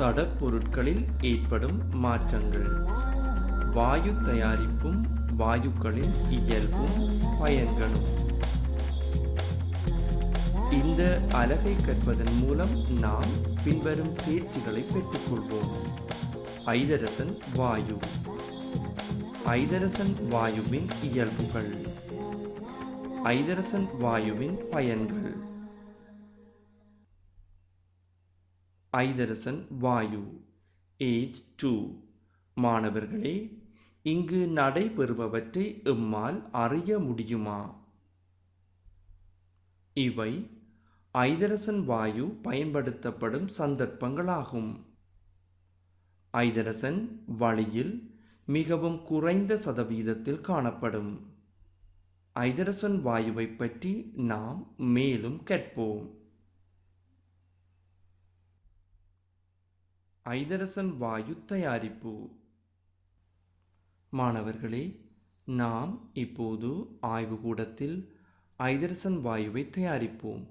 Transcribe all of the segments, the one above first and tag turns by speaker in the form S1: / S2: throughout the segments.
S1: சடப்பொருட்களில் ஏற்படும் மாற்றங்கள். வாயு தயாரிப்பும் வாயுக்களின் இயல்பும் பயன்களும். இந்த அலகை கற்பதன் மூலம் நாம் பின்வரும் தேர்ச்சிகளை பெற்றுக்கொள்வோம். ஐதரசன் வாயு. ஐதரசன் வாயுவின் இயல்புகள். ஐதரசன் வாயுவின் பயன்கள். ஐதரசன் வாயு. Age two. மாணவர்களே இங்கு நடைபெறுபவற்றை எம்மால் அறிய முடியுமா? இவை ஐதரசன் வாயு பயன்படுத்தப்படும் சந்தர்ப்பங்களாகும். ஐதரசன் வழியில் மிகவும் குறைந்த சதவீதத்தில் காணப்படும். ஐதரசன் வாயுவை பற்றி நாம் மேலும் கற்போம் ஐதரசன் வாயு தயாரிப்பு. மாணவர்களே நாம் இப்போது ஆய்வுகூடத்தில் ஐதரசன் வாயுவை தயாரிப்போம்.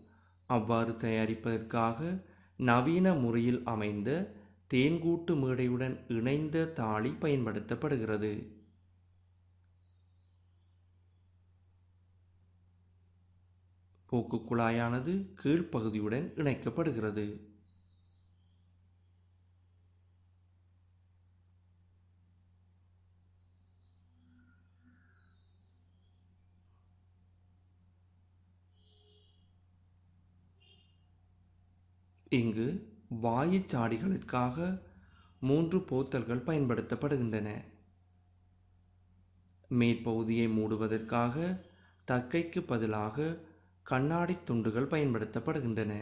S1: அவ்வாறு தயாரிப்பதற்காக நவீன முறையில் அமைந்த தேன்கூட்டு மேடையுடன் இணைந்த தாளி பயன்படுத்தப்படுகிறது. போக்கு குழாயானது கீழ்ப்பகுதியுடன் இணைக்கப்படுகிறது. இங்கு வாயுச்சாடிகளுக்காக மூன்று போத்தல்கள் பயன்படுத்தப்படுகின்றன. மேற்பகுதியை மூடுவதற்காக தக்கைக்கு பதிலாக கண்ணாடி துண்டுகள் பயன்படுத்தப்படுகின்றன.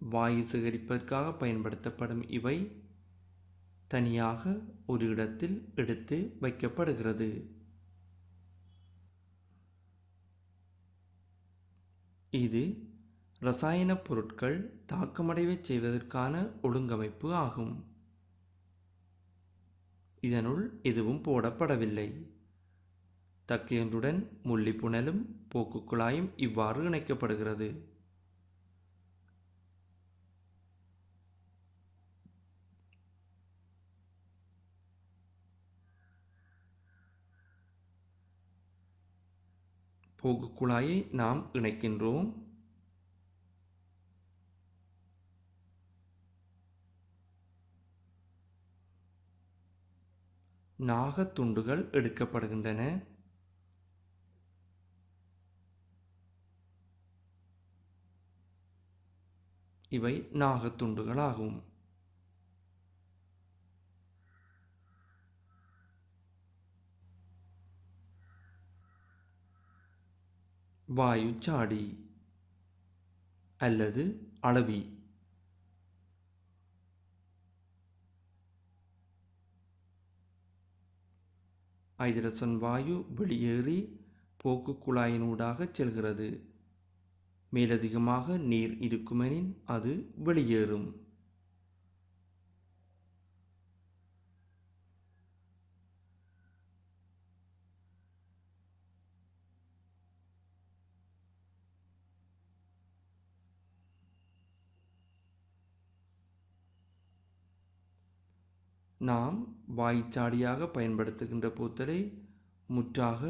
S1: வாயு சேகரிப்பதற்காக பயன்படுத்தப்படும் இவை தனியாக ஒரு இடத்தில் எடுத்து வைக்கப்படுகிறது. இது ரசாயனப் பொருட்கள் தாக்கமடையச் செய்வதற்கான ஒழுங்கமைப்பு ஆகும். இதனுள் எதுவும் போடப்படவில்லை. தக்கையொன்றுடன் முள்ளிப்புணலும் போக்குக் குழாயும் இவ்வாறு இணைக்கப்படுகிறது. போகு குழாயை நாம் இணைக்கின்றோம். நாகத்துண்டுகள் எடுக்கப்படுகின்றன. இவை நாகத்துண்டுகளாகும் வாயுச்சாடி அல்லது அளவி. ஐதரசன் வாயு வெளியேறி போக்கு குழாயினூடாக செல்கிறது. மேலதிகமாக நீர் இருக்குமெனின் அது வெளியேறும். நாம் வாய்ச்சாடியாக பயன்படுத்துகின்ற போத்தலை முற்றாக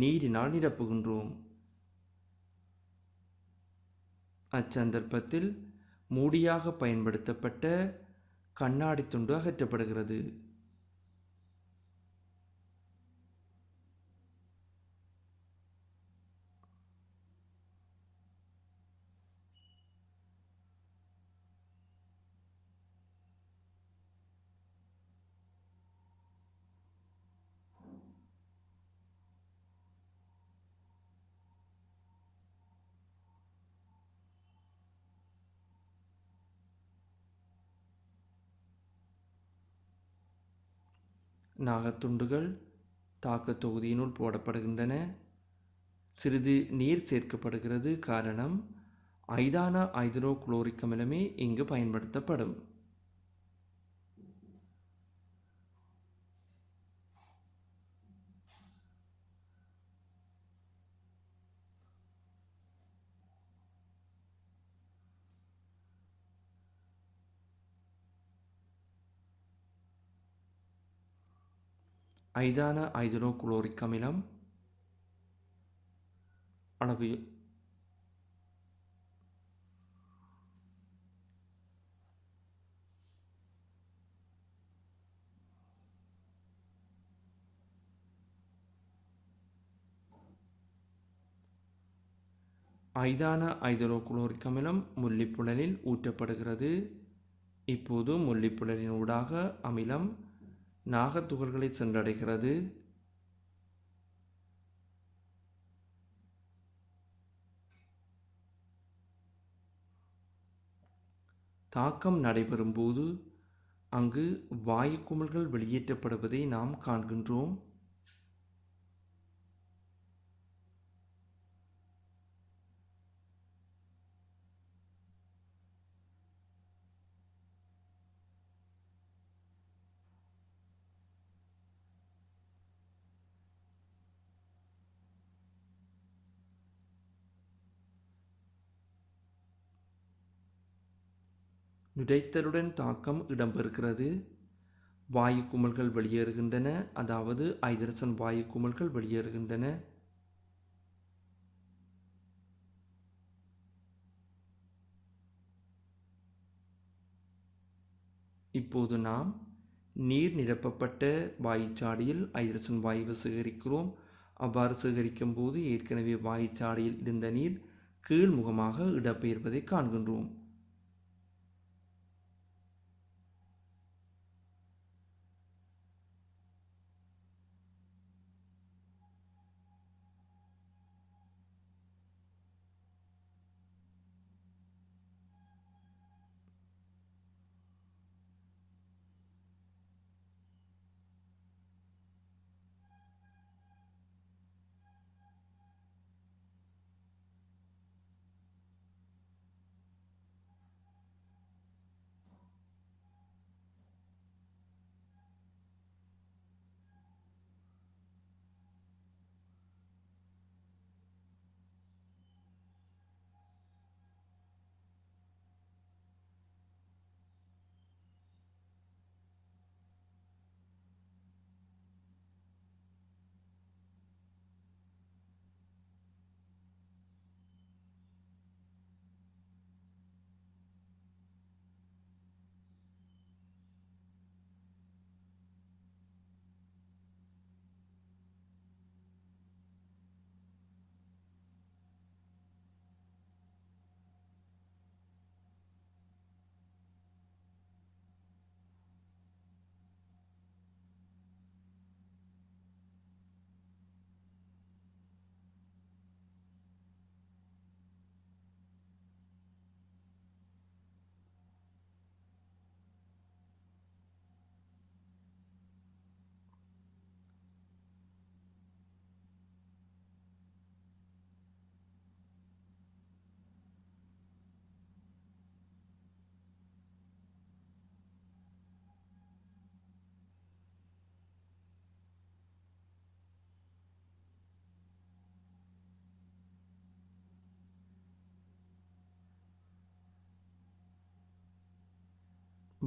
S1: நீரினால் நிரப்புகின்றோம். அச்சந்தர்ப்பத்தில் மூடியாக பயன்படுத்தப்பட்ட கண்ணாடி துண்டு அகற்றப்படுகிறது. நாகத்துண்டுகள் தாக்கத் தொகுதியினுள் போடப்படுகின்றன. சிறிது நீர் சேர்க்கப்படுகிறது காரணம் ஐதான ஐதரோ குளோரிக் அமிலமே இங்கு பயன்படுத்தப்படும். ஐதான ஐதரோகுளோரிக் அமிலம். அளவு ஐதான ஐதரோகுளோரிக் அமிலம் முல்லிப்புழலில் ஊற்றப்படுகிறது. இப்போது முல்லிப்புழலின் ஊடாக அமிலம் நாகத்துகள்களை சென்றடைகிறது. தாக்கம் நடைபெறும்போது அங்கு வாயு குமிழ்கள் வெளியேற்றப்படுவதை நாம் காண்கின்றோம். இடைத்தருடன் தாக்கம் இடம்பெறுகிறது. வாயு குமிழ்கள் வெளியேறுகின்றன. அதாவது ஐதரசன் வாயு குமிழ்கள் வெளியேறுகின்றன. இப்போது நாம் நீர் நிரப்பப்பட்ட வாயுச்சாடியில் ஐதரசன் வாயுவை சேகரிக்கிறோம். அவ்வாறு சேகரிக்கும் போது ஏற்கனவே வாயுச்சாடியில் இருந்த நீர் கீழ்முகமாக இடப்பெயர்வதை காண்கின்றோம்.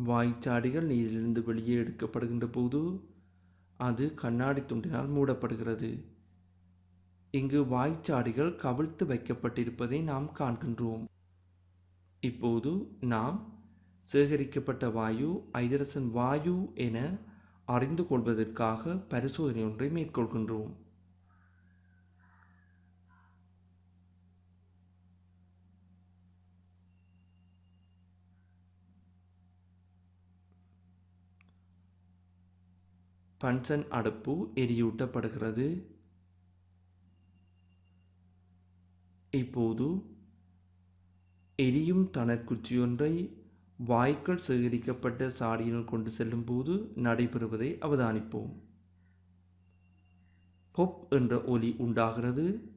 S1: வாய்ச்சாடிகள் நீரிலிருந்து வெளியே எடுக்கப்படுகின்ற போது அது கண்ணாடி துண்டினால் மூடப்படுகிறது. இங்கு வாய்ச்சாடிகள் கவிழ்த்து வைக்கப்பட்டிருப்பதை நாம் காண்கின்றோம். இப்போது நாம் சேகரிக்கப்பட்ட வாயு ஐதரசன் வாயு என அறிந்து கொள்வதற்காக பரிசோதனை ஒன்றை மேற்கொள்கின்றோம். பன்சன் அடுப்பு எரியூட்டப்படுகிறது. இப்போது எரியும் தணற்குச்சியொன்றை வாய்க்கள் சேகரிக்கப்பட்ட சாடியினுள் கொண்டு செல்லும் போது நடைபெறுவதை அவதானிப்போம். பொப் என்ற ஒலி உண்டாகிறது.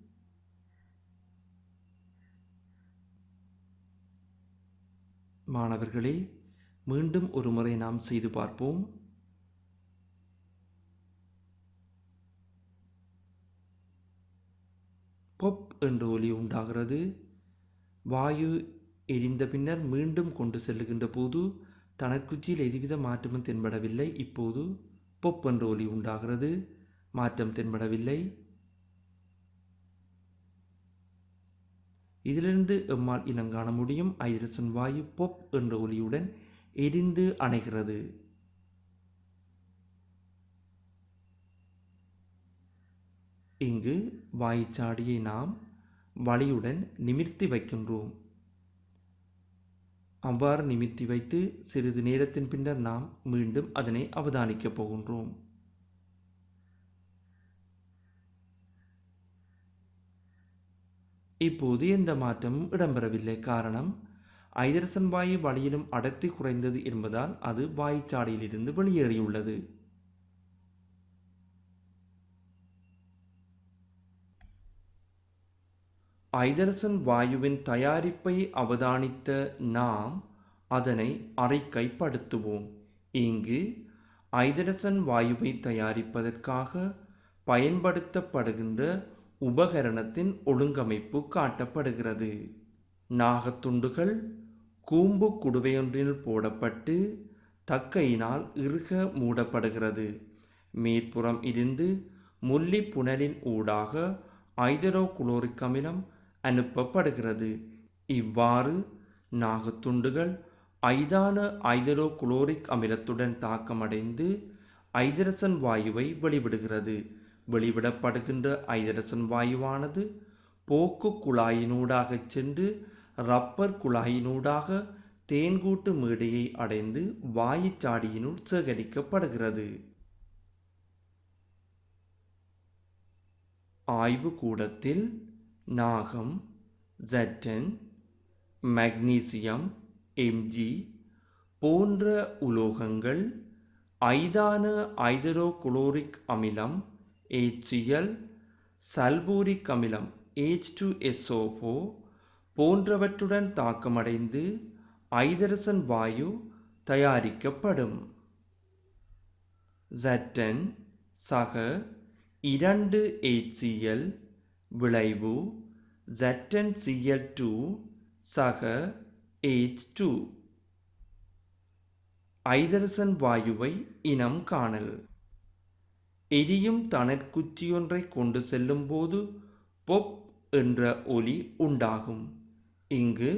S1: மாணவர்களே மீண்டும் ஒரு முறை நாம் செய்து பார்ப்போம். பொப் என்ற ஒலி உண்டாகிறது. வாயு எரிந்த பின்னர் மீண்டும் கொண்டு செல்லுகின்ற போது தனக்குச்சியில் எதுவித மாற்றமும் தென்படவில்லை. இப்போது பொப் என்ற ஒலி உண்டாகிறது. மாற்றம் தென்படவில்லை. இதிலிருந்து எம்மால் இனங்காண முடியும். ஐதரசன் வாயு பொப் என்ற ஒலியுடன் எரிந்து அணைகிறது. இங்கு வாய்ச்சாடியை நாம் வலியுடன் நிமிர்த்தி வைக்கின்றோம். அவ்வாறு நிமித்தி வைத்து சிறிது நேரத்தின் பின்னர் நாம் மீண்டும் அதனை அவதானிக்கப் போகின்றோம். இப்போது எந்த மாற்றமும் இடம்பெறவில்லை. காரணம் ஐதரசன் வாயு வழியிலும் அடர்த்தி குறைந்தது என்பதால் அது வாய்ச்சாடியிலிருந்து வெளியேறியுள்ளது. ஐதரசன் வாயுவின் தயாரிப்பை அவதானித்த நாம் அதனை அறிக்கைப்படுத்துவோம் இங்கு ஐதரசன் வாயுவை தயாரிப்பதற்காக பயன்படுத்தப்படுகின்ற உபகரணத்தின் ஒழுங்கமைப்பு காட்டப்படுகிறது. நாகத்துண்டுகள் கூம்பு குடுவையொன்றில் போடப்பட்டு தக்கையினால் இறுக மூடப்படுகிறது. மேற்புறம் இருந்து முள்ளி புனலின் ஊடாக ஐதரோ குளோரிக் அமிலம் அனுப்பப்படுகிறது. இவ்வாறு நாகத்துண்டுகள் ஐதான ஐதரோ குளோரிக் அமிலத்துடன் தாக்கமடைந்து ஐதரசன் வாயுவை வெளிவிடுகிறது. வெளிவிடப்படுகின்ற ஐதரசன் வாயுவானது போக்கு குழாயினூடாக சென்று ரப்பர் குழாயினூடாக தேன்கூட்டு மேடையை அடைந்து வாயுச்சாடியினுள் சேகரிக்கப்படுகிறது. ஆய்வு கூடத்தில் நாகம் ஜட்டன் மக்னீசியம் எம்ஜி போன்ற உலோகங்கள் ஐதான ஐதரோகுளோரிக் அமிலம் ஏச்சியல் சல்பூரிக் அமிலம் H2SO4 போன்றவற்றுடன் தாக்கமடைந்து ஐதரசன் வாயு தயாரிக்கப்படும். ஜட்டன் சக இரண்டு ஏச்சியல் விளைவு ZnCl2 டூ சக H2 ஐதரசன் வாயுவை இனம் காணல். எரியும் தனற்குச்சியொன்றை கொண்டு செல்லும்போது பொப் என்ற ஒலி உண்டாகும். இங்கு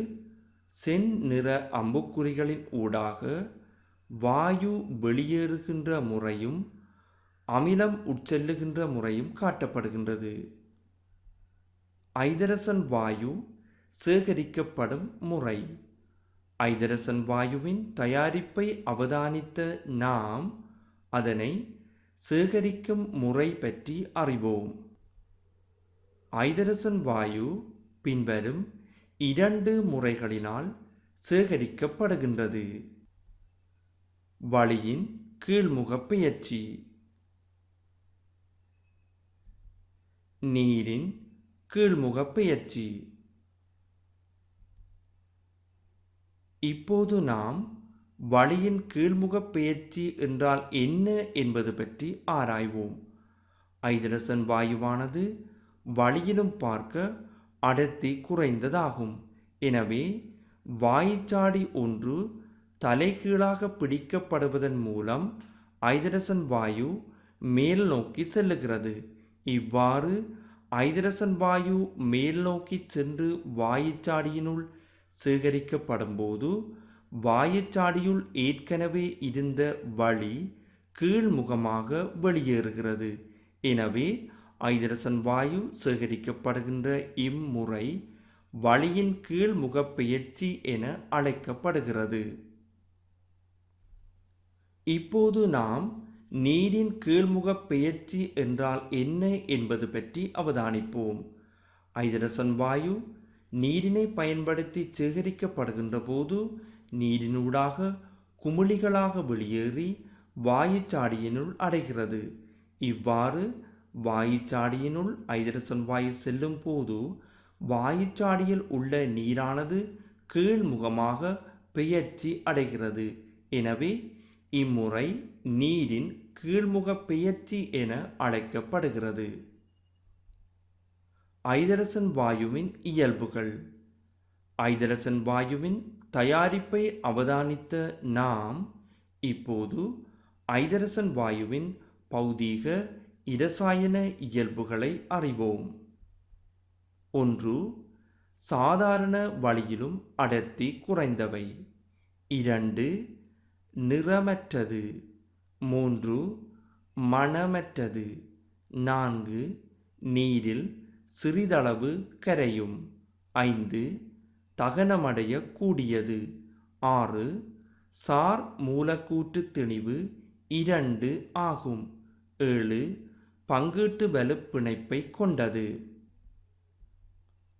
S1: சென் நிற அம்புக்குறிகளின் ஊடாக வாயு வெளியேறுகின்ற முறையும் அமிலம் உட்செல்லுகின்ற முறையும் காட்டப்படுகின்றது. ஐதரசன் வாயு சேகரிக்கப்படும் முறை. ஐதரசன் வாயுவின் தயாரிப்பை அவதானித்த நாம் அதனை சேகரிக்கும் முறை பற்றி அறிவோம். ஐதரசன் வாயு பின்வரும் இரண்டு முறைகளினால் சேகரிக்கப்படுகின்றது. வழியின் கீழ்முக பெயர்ச்சி. நீரின் கீழ்முக பெயர்ச்சி இப்போது நாம் வழியின் கீழ்முக பெயர்ச்சி என்றால் என்ன என்பது பற்றி ஆராய்வோம். ஐதரசன் வாயுவானது வழியிலும் பார்க்க அடர்த்தி குறைந்ததாகும். எனவே வாய்ச்சாடி ஒன்று தலைகீழாக பிடிக்கப்படுவதன் மூலம் ஐதரசன் வாயு மேல் நோக்கி செல்லுகிறது. இவ்வாறு ஐதரசன் வாயு மேல் நோக்கி சென்று வாயுச்சாடியினுள் சேகரிக்கப்படும்போது வாயுச்சாடியுள் ஏற்கனவே இருந்த வழி கீழ்முகமாக வெளியேறுகிறது எனவே ஐதரசன் வாயு சேகரிக்கப்படுகின்ற இம்முறை வழியின் கீழ்முக பெயர்ச்சி என அழைக்கப்படுகிறது இப்போது நாம் நீரின் கீழ்முக பெயர்ச்சி என்றால் என்ன என்பது பற்றி அவதானிப்போம். ஐதரசன் வாயு நீரினை பயன்படுத்தி சேகரிக்கப்படுகின்ற போது நீரினூடாக குமிழிகளாக வெளியேறி வாயுச்சாடியினுள் அடைகிறது. இவ்வாறு வாயுச்சாடியினுள் ஐதரசன் வாயு செல்லும் போது வாயுச்சாடியில் உள்ள நீரானது கீழ்முகமாக பெயர்ச்சி அடைகிறது. எனவே இம்முறை நீரின் கீழ்முக பெயர்ச்சி என அழைக்கப்படுகிறது. ஐதரசன் வாயுவின் இயல்புகள். ஐதரசன் வாயுவின் தயாரிப்பை அவதானித்த நாம் இப்போது ஐதரசன் வாயுவின் பௌதீக இரசாயன இயல்புகளை அறிவோம். ஒன்று சாதாரண வழியிலும் அடர்த்தி குறைந்தவை. இரண்டு நிறமற்றது. மூன்று மணமற்றது நான்கு நீரில் சிறிதளவு கரையும். ஐந்து தகனமடைய கூடியது ஆறு சார் மூலக்கூற்று திணிவு இரண்டு ஆகும். ஏழு பங்கீட்டு வலுப்பிணைப்பை கொண்டது.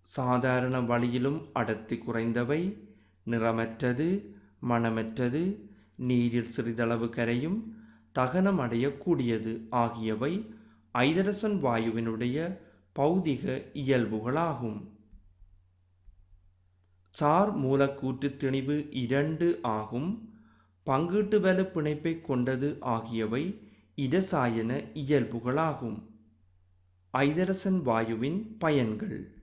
S1: சாதாரண வழியிலும் அடர்த்தி குறைந்தவை. நிறமற்றது மணமற்றது நீரில் சிறிதளவு கரையும். தகனம் அடையக்கூடியது ஆகியவை ஐதரசன் வாயுவினுடைய பௌதிக இயல்புகளாகும். சார் மூலக்கூற்று திணிவு இரண்டு ஆகும். பங்கீட்டு வலு பிணைப்பை கொண்டது ஆகியவை இரசாயன இயல்புகளாகும். ஐதரசன் வாயுவின் பயன்கள்.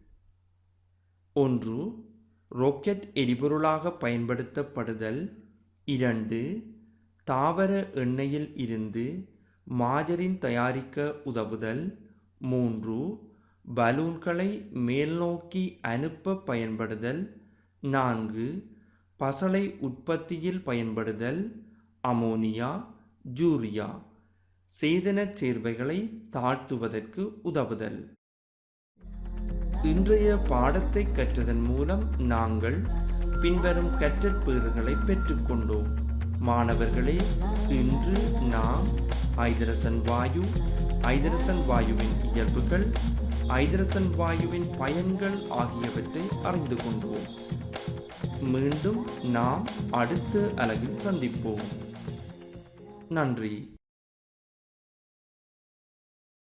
S1: ஒன்று ராக்கெட் எரிபொருளாக பயன்படுத்தப்படுதல். இரண்டு தாவர எண்ணெயில் இருந்து மாஜரின் தயாரிக்க உதவுதல். மூன்று பலூன்களை மேல்நோக்கி அனுப்ப பயன்படுதல். நான்கு பசலை உற்பத்தியில் பயன்படுதல். அமோனியா ஜூரியா சேதனச் சேர்வைகளை தாழ்த்துவதற்கு உதவுதல். இன்றைய பாடத்தை கற்றதன் மூலம் நாங்கள் பின்வரும் கற்றற்பேறுகளை பெற்றுக்கொண்டோம். மாணவர்களே இன்று நாம் ஐதரசன் வாயு ஐதரசன் வாயுவின் இயல்புகள் ஐதரசன் வாயுவின் பயன்கள் ஆகியவற்றை அறிந்து கொண்டோம் மீண்டும் நாம் அடுத்த அலகில் சந்திப்போம். நன்றி.